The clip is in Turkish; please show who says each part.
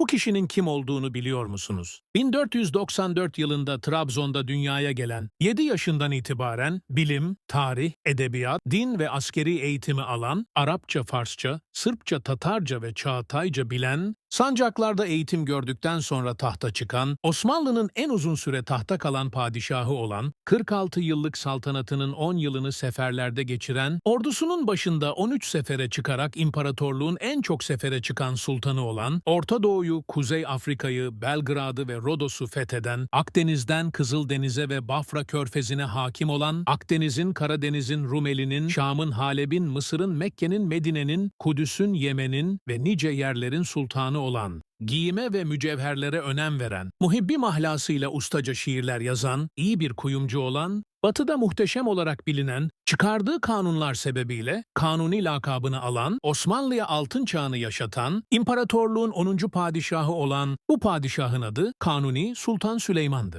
Speaker 1: Bu kişinin kim olduğunu biliyor musunuz? 1494 yılında Trabzon'da dünyaya gelen, 7 yaşından itibaren bilim, tarih, edebiyat, din ve askeri eğitimi alan, Arapça, Farsça, Sırpça, Tatarca ve Çağatayca bilen, sancaklarda eğitim gördükten sonra tahta çıkan, Osmanlı'nın en uzun süre tahta kalan padişahı olan, 46 yıllık saltanatının 10 yılını seferlerde geçiren, ordusunun başında 13 sefere çıkarak imparatorluğun en çok sefere çıkan sultanı olan, Orta Doğu'yu, Kuzey Afrika'yı, Belgrad'ı ve Rodos'u fetheden, Akdeniz'den Kızıldeniz'e ve Bafra Körfezi'ne hakim olan, Akdeniz'in, Karadeniz'in, Rumeli'nin, Şam'ın, Halep'in, Mısır'ın, Mekke'nin, Medine'nin, Kudüs'ün, Yemen'in ve nice yerlerin sultanı olan, giyime ve mücevherlere önem veren, muhibbi mahlasıyla ustaca şiirler yazan, iyi bir kuyumcu olan, Batı'da muhteşem olarak bilinen, çıkardığı kanunlar sebebiyle Kanuni lakabını alan, Osmanlı'ya altın çağını yaşatan, imparatorluğun 10. padişahı olan bu padişahın adı Kanuni Sultan Süleyman'dı.